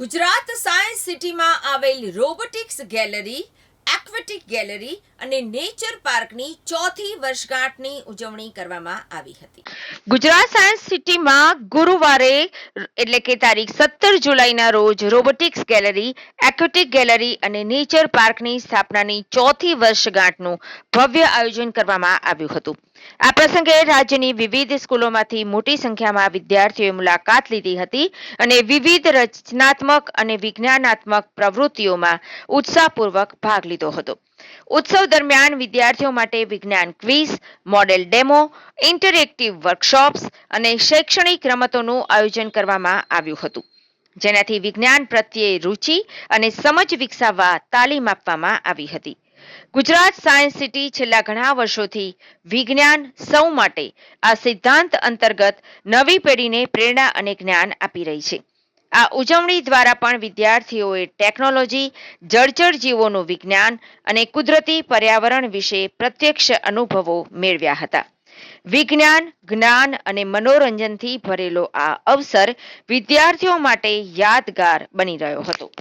Gujarat science સિટીમાં આવેલ robotics gallery, aquatic gallery અને નેચર પાર્કની ચોથી વર્ષગાંઠની ઉજવણી કરવામાં આવી હતી. ગુજરાત સાયન્સ સિટીમાં ગુરુવારે, એટલે કે તારીખ સત્તર જુલાઈના રોજ, રોબોટિક્સ ગેલેરી, એક્વેટિક ગેલેરી અને નેચર પાર્કની સ્થાપનાની ચોથી વર્ષગાંઠનું ભવ્ય આયોજન કરવામાં આવ્યું હતું. આ પ્રસંગે રાજ્યની વિવિધ સ્કૂલોમાંથી મોટી સંખ્યામાં વિદ્યાર્થીઓએ મુલાકાત લીધી હતી અને વિવિધ રચનાત્મક અને વિજ્ઞાનાત્મક પ્રવૃત્તિઓમાં ઉત્સાહપૂર્વક ભાગ લીધો હતો. ઉત્સવ દરમિયાન વિદ્યાર્થીઓ માટે વિજ્ઞાન quiz, model demo, interactive workshops અને શૈક્ષણિક રમતોનું આયોજન કરવામાં આવ્યું હતું. જેનાથી વિજ્ઞાન પ્રત્યે રુચિ અને સમજ વિકસાવવા તાલીમ આપવામાં આવી હતી. ગુજરાત સાયન્સ સિટી છેલ્લા ઘણા વર્ષોથી વિજ્ઞાન સૌ માટે આ સિદ્ધાંત અંતર્ગત નવી પેઢીને પ્રેરણા અને જ્ઞાન આપી રહી છે. આ ઉજવણી દ્વારા પણ વિદ્યાર્થીઓએ ટેકનોલોજી, જળચર જીવોનું વિજ્ઞાન અને કુદરતી પર્યાવરણ વિશે પ્રત્યક્ષ અનુભવો મેળવ્યા હતા. વિજ્ઞાન, જ્ઞાન અને મનોરંજનથી ભરેલો આ અવસર વિદ્યાર્થીઓ માટે યાદગાર બની રહ્યો હતો.